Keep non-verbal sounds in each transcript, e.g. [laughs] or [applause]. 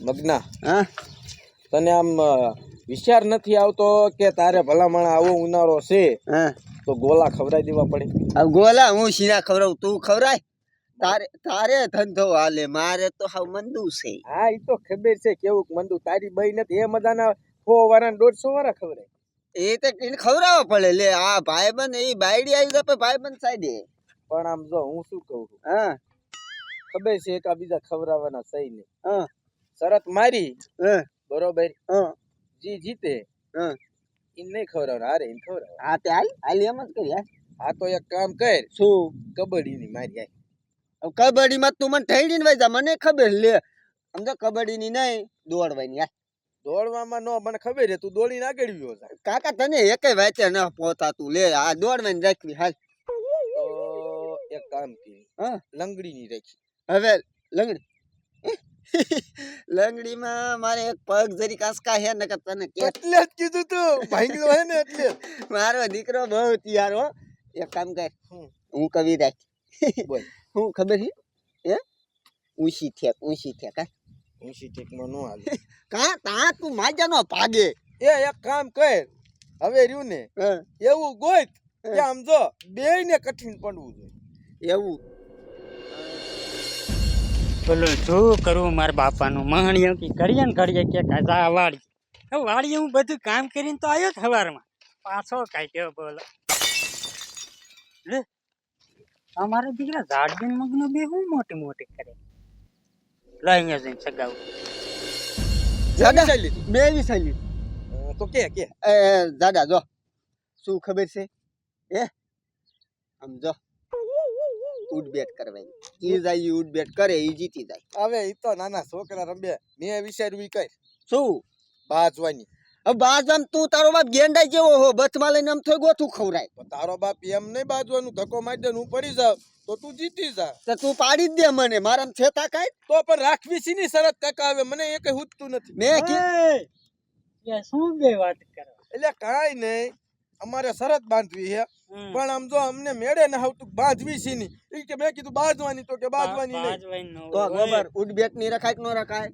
મગના. હા? તને આમ વિચાર નથી આવતો કે તારે ભલામણ આવો ઉનાળો છે તો ગોલા ખવડાવી દેવા પડે. ગોલા હું શીરા ખવડાવ તું ખવડાય? તારે તારે ધંધો હાલે મારે તો હાવ મંદુ છે. હા એ તો ખબર છે કેવું મંદુ. તારી બઈ નથી એ મજાના સો વાળા દોઢસો વાળા ખવડાય. એ તો એને ખવડાવવા પડે લે આ ભાઈબંધ એ બાયડી આવી પછી ભાઈબંધ સાઈડે. પણ આમ જો હું શું કહું? હા. ખબર છે એક આ બીજા ખવડાવવાના સહી નહીં હા. શરત મારી. બરોબર. હા. જી જીતે. હા. ઈ નહીં ખવડાવવાના હારે ઈને ખવડાવવા હા તે હાલ હાલ એમ જ કરી હા. તો એક કામ કર. શું? કબડ્ડી ની મારી આય કબડ્ડીમાં તું મને ઠેડીને વઈ જા મને ખબર લે. સમજો કબડ્ડીની નહીં દોડવાની આય દોડવામાં નો મને ખબર છે તું દોડીને આગળ ગયો કાકા તને એકે વાંચે ન પોતાતું લે આ દોડવાની રાખવી હાલ. તો એક કામ કરી. હા. લંગડી ની રાખી. હવે લંગડી. લંગડીમાં મારે એક પગ જરી કાસકા હે નકર તને કેટલે જ કીધું તું. ભાંગલો હે ને એટલે [laughs] મારો દીકરો બહુ તૈયાર હો. એક કામ કર હું કવિ રાખ. બોલ. [laughs] હું ખબર હે? ઊંચી ઠેક ઊંચી ઠેક હા. ઊંચી ટેકમાં નો હાલે. [laughs] કા? તા તું માજાનો ભાગે. એ એક કામ કર. હવે રહ્યું ને એવું ગોત કે આમ જો બે ને કઠિન પડવું જોઈએ. એવું. બોલું શું કરવું મારા બાપાનું? મહણીઓ કે કરીએ ને ઘડીએ કે કાજા વાળી હવે વાળીએ હું બધું કામ કરીને તો આવ્યો જ સવારમાં પાછો કાંઈ ગયો બોલો. લે અમારા દીકરા ઝાડબીન મગનો બે હું મોટી મોટી કરે? લો અહીંયા જઈને સગાવું. દાદા બે વિસાલી અ, તો કે કે. એ દાદા જો. શું ખબર છે? એ આમ જો. ઉડ બેટ કરવાની. ઈ જાય ઈ ઉડ બેટ કરે ઈ જીતી જાય. હવે ઈ તો નાના છોકરા રમે. મેં વિચાર્યું કઈ. શું? બાજવાની હવે તું તારો બાપ ગેંડાઈ જેવો હો બથમાં લઈને આમ થોય ગોથું ખવરાય તારો બાપ એમ નહીં બાજવાનું ધક્કો મારી દે ને હું પડી જાવ તો તું જીતી જા. તો તું પાડી જ દે મને મારા છેતા કાંઈ? તો પણ રાખવી સી ની શરત કાકા આવે મને એ કઈ હુજતું નથી. મેં શું બે વાત કરો? એટલે કાઈ નહીં. અમારે શરત બાંધવી છે. પણ આમ જો અમને મેળે ને આવતું બાંધવી છે ની ઈ કે મેં કીધું બાંધવાની તો કે બાંધવાની નહીં. તો ગોબર ઉડ બેટની રખાય કે ન રખાય?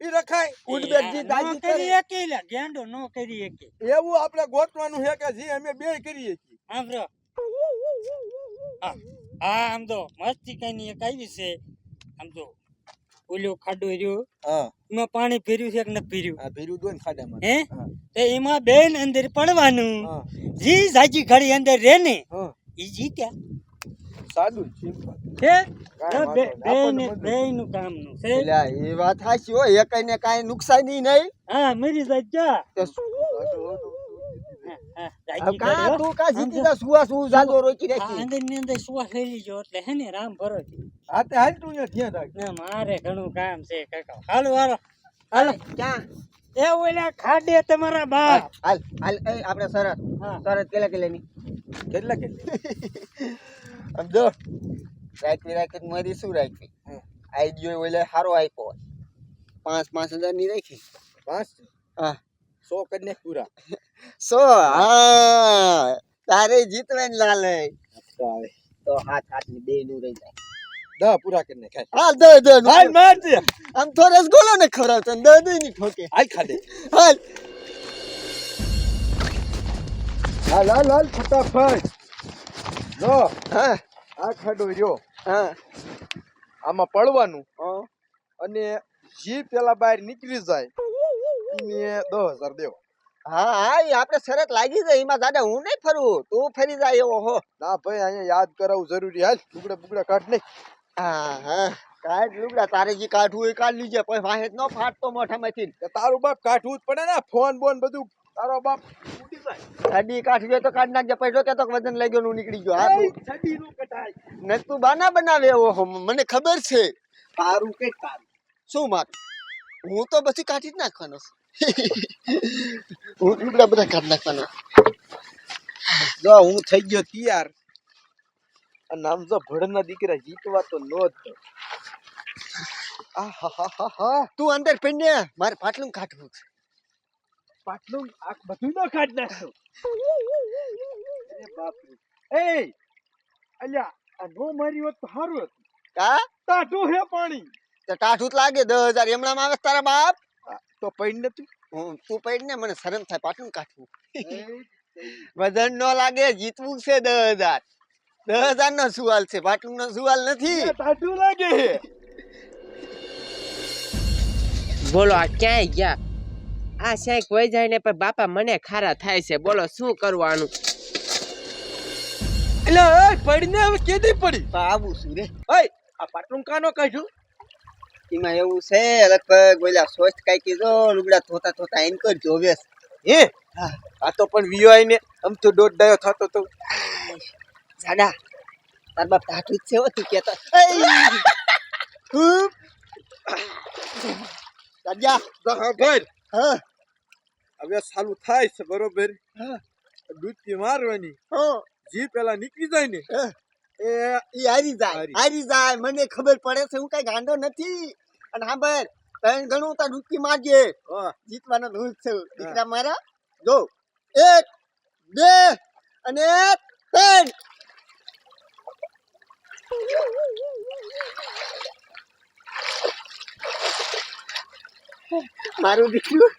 ઈ રખાય. ઉડ એ જી દાજી કરી એકે લે, ગેંડો નો કરી એકે. એવું આપણે ગોતવાનું છે કે જે અમે બે કરીએ છીએ. આંભરો હા આમ તો મસ્તી કઈ ની એક આવી છે. આમ તો ઓલું ખાડો રહ્યો. હા. એમાં પાણી ફેર્યું છે કે ન ફેર્યું આ ભીરું દોન ખાડામાં. હે? તો એમાં બેન અંદર પડવાનું. જી સાજી ઘડી અંદર રહે ને ઈ જીત્યા. સાદું છે. કાંઈ વાંધો નહીં. બે નું કામનું છે. એ વાત હાચી હોય એકાઈ ને કાઈ નુકસાન નહીં. હા મરી જાય તો શું? કાં. તું કાં જીતી જા સુવા જાજો રોકી રાખી. અંદરની અંદર સુવા લઈ લીજો એટલે હે ને રામ ભરોસે હા તે હાલ તું અહીંયા ધ્યાન રાખ. ના મારે ઘણું કામ છે કાકા. હાલો હાલો. હાલો. ક્યાં? એ ઓલા ખાડે તમારા બા હાલ હાલ એ આપણે શરત હા. શરત કેલા કેલાની કેટલા કેટલા આમ જો રાખવી રાખી મારી શું રાખવી હમ. આઈડિયો ઓલે સારો આપ્યો. પાંચ પાંચ હજારની રાખી. પાંચ? હા. સો કન્યા પૂરા. સો હા. તારે જીતવાની ને તો આવે તો હાથ હાથની બે નું રહી જાય. દહ પૂરા કરીને ખાય હા હાલ દે દે હાલ માર દે. આમ તો રસગોલો ને ખવડાવતો ને દે દે ની ઠોકે. હાલ ખાધે. હાલ. હાલ હાલ હાલ ફટાફટ. જો હા. આ ખાડો રહ્યો. હા. આમાં પડવાનું. હા. અને જી પેલા બહાર નીકળી જાય એને દસ હજાર દેવો. હા હા એ આપણે શરત લાગી જાય એમાં દાદા હું નહીં ફરું? તું ફરી જાય એવો હો. ના ભાઈ અહીંયા યાદ કરાવું જરૂરી. હાલ ટુકડા બુગડા કાઢ નહીં હા હા. કાઢ લુગડા તારે જે કાઢવું એ કાઢ લીજે. પછી વાહે ન ફાટતો મોઢામાંથી. તારું બાપ કાઢવું જ પડે ને ફોન બોન બધું. તારો બાપ ઉડી જાય. છડી કાઢવી તો કાઢ નાખજે પૈસો જો તો વજન લઈ ગયો નીકળી ગયો. હા છડી નું કટાય ને તું બાના બનાવે એવો મને ખબર છે. તારું કે તારું? શું મારું? હું તો પછી કાઢી જ નાખવાનો છું. લુગડા બધા કાઢી નાખવાના. જો હું થઈ ગયો તૈયાર. અને આમ જો ભડના દીકરા જીતવા તો નો જ આ હા હા હા હા. તું અંદર પીને મારે પાટલું કાઢવું છે. પાટલું આ બધું ન કાઢ નાખો. અરે બાપ એ અલ્યા આ નો મારી હોત તો સારું હતું. કા? ટાઢું હે પાણી. તો ટાઢું જ લાગે દસ હજાર એમણામાં આવે તારા બાપ. તો પૈડ ને તું તું પૈડ ને મને શરમ થાય પાટણ કાઢવું વજન નો લાગે જીતવું છે દસ હજાર. દસ હજાર નો સુવાલ છે પાટલું નો સુવાલ નથી. ટાઢું લાગે. બોલો આ ક્યાંય ગયા? આ સાહેબ કોઈ જાય ને પણ બાપા મને ખારા થાય છે. બોલો શું કરવાનું એટલે પડીને ને હવે કેદી પડી? આવું શું રે. ઓય આ પાટલું કાનો કાઢ્યું એમાં એવું છે લગભગ ઓલા સ્વસ્થ કઈ કીધો લુગડા ધોતા ધોતા એમ કર જોવે હે? આ તો પણ વીઆઈ ને આમ તો દોઢ ડાયો થતો તો. જાડા. તાર બાપ ટાઢું જ છે હો તું કેતો. રાજા હા ભાઈ. હા. હવે સાલું થાય છે બરોબર? હા. થી મારવાની. હા. જી પેલા નીકળી જાય ને હા. એ ઈ હારી જાય. હારી. જાય. મને ખબર પડે છે હું કઈ ગાંડો નથી. અને હા ભાઈ ત્રણ ગણું તાર ડૂબકી મારજે જીતવાનો રૂલ છે દીકરા મારા. જો. એક બે અને ત્રણ. મારું દીકરું.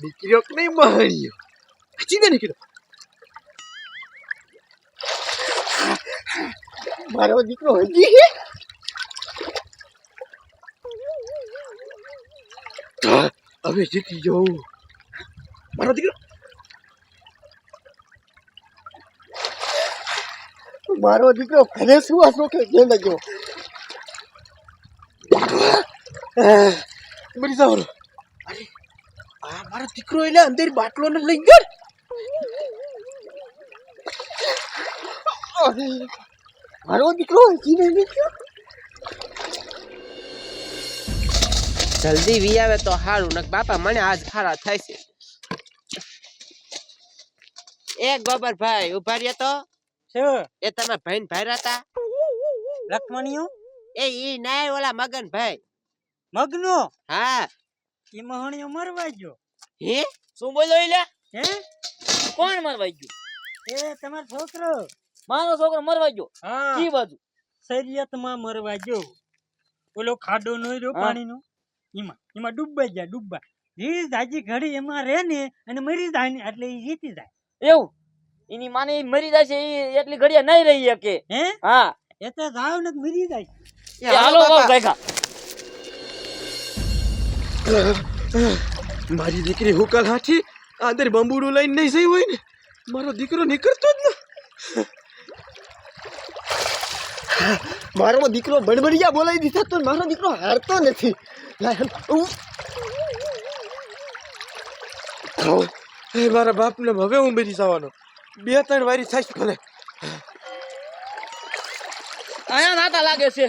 દીકરીઓ નહીં મહાણીઓ હજી નીકળ્યો મારો દીકરો હજી હવે જીતી જવું મારો દીકરો. મારો દીકરો ઘરે શું હશો કે જેને જો મરી જાવ આ મારો દીકરો એટલે અંદર બાટલો ને? લઈ ગયો. મારો દીકરો હજી જલ્દી વી આવે તો સારું ને બાપા મને આજ ખારા થાય છે. એ ગોબરભાઈ ઊભા રહ્યા તો? શું એ તમે ભાઈ ભાઈ હતા? લખમણીયું એ ઈ નાય ઓલા મગન ભાઈ મગનો? હા. ઈ મહણીયો મરવા ગયો. હે? શું બોલ્યો એટલે હે? કોણ મરવા ગયું? એ તમારો છોકરો. મારો છોકરો મરવા ગયો. હા. કી બાજુ? શરીયતમાં મરવા ગયો. ઓલો ખાડો નો રહ્યો પાણી પાણીનો. એમાં એમાં ડૂબવા જાય ડૂબવા એ જાજી ઘડી એમાં રહે ને અને મરી જાય ને એટલે એ જીતી જાય. એવું? એની માને ઈ મરી જાય છે ઈ એટલી ઘડિયા નહીં રહી શકે. હે? હા. એ તો જાવ ને મરી જાય. એ હાલો વાવ ભેગા મારી દીકરી હુકલ હાથી આદર બંબુડું લઈને નહીં જઈ હોય ને? મારો દીકરો નીકળતો જ ન. મારો દીકરો બડબડિયા બોલાવી દીધા તો મારો દીકરો હારતો નથી. મારા બાપને હવે હું બેસી જવાનો. બે ત્રણ વારી થાય ભલે. અહીંયા નાતા લાગે છે.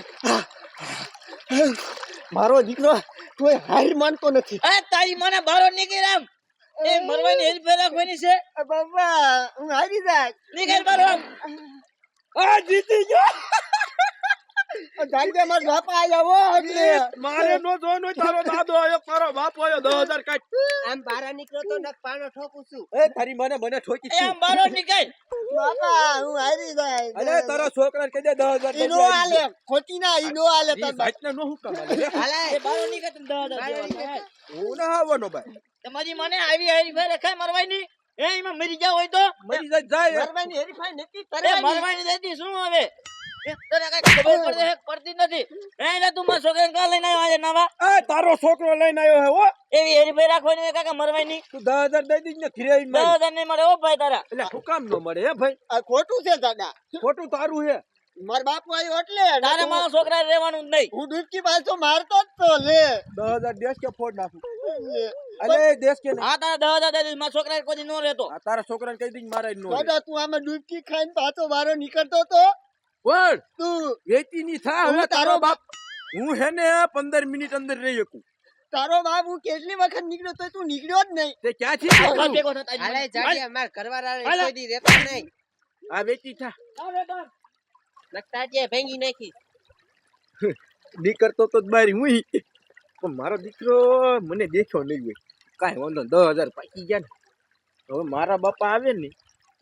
મારો દીકરો કોઈ હાર માનતો નથી. એ તારી મને બારો નીકળી રામ. એ મરવાની હેલ્પ રાખવાની છે? બાપા હું હારી જાય નીકળ બારો. આ જીતી ગયો. જાણકે મારા બાપા આવ્યા હો એટલે. મારે નો જોવાનો તારો દાદો આયો તારો બાપો આયો દસ હજાર કાઢ આમ બહાર નીકળો તો નક પાનો ઠોકું છું. એ તારી મને મને ઠોકી એ આમ બારો નીકળ. બાપા હું હારી જાય. અરે તારા છોકરાને કહી દે દસ હજાર ઈ નો આલે ખોટી ના ઈ નો આલે તાર. ભાઈને નો હું કામ આલે [laughs] હાલે. એ બારો નીકળ તને દસ હજાર બારો દેવાના. નીકળ. હું ના આવવાનો ભાઈ. તમારી મને આવી હારી મરવાની? એ એમાં મરી જાવ હોય તો? મરી જાય જાય. મરવાની હેરીફાઈ નથી એ મરવાની દેતી શું હવે? તને કઈ ખબર પડે પડતી નથી. એ તું મારા છોકરાને કાં લઈને આવ્યો આજે નવા? આ તારો છોકરો લઈને આવ્યો હે હો. એવી હેરી રાખવાની કાકા મરવાની? તું દસ દઈ દીજ ને ફિરે દસ નહીં મળે ઓ ભાઈ તારા. એટલે શું કામ ન મળે હે ભાઈ? આ ખોટું છે દાદા. ખોટું તારું હે. મારા બાપુ આવ્યો એટલે તારે હું- મારા છોકરા રહેવાનું જ નહીં. હું ડૂબકી પાછો મારતો જ તો લે. દસ હજાર દેશ કે ફોડ નાખું? અરે દેશ કે હા તારા મારા છોકરા કોઈ દી ન રહેતો. આ તારા છોકરાને કહી દઈ મારે નો દાદા તું આમાં ડૂબકી ખાઈને પાછો મારો નીકળતો તો? પણ તું વેચી ની થા હવે હું તારો બાપ હું હે ને પંદર મિનિટ અંદર રહી શકું. તારો બાપ હું કેટલી વખત નીકળ્યો તો તું નીકળ્યો જ નહીં. તે ક્યાં આ નીકળ્યું? જાડી અમાર હાલે. કોઈ રહેતો નહીં. આ વેતી થા. લગતા. જે ભેંગી નાખી. દીકરતો તો જ બારી હું પણ મારો દીકરો મને દેખ્યો નહીં હોય. કાંઈ વાંધો નહીં, દસ હજાર પાકી ગયા ને. હવે મારા બાપા આવે ને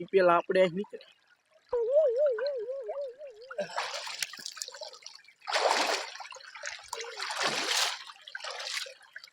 એ પેલા આપણે અહીં નીકળે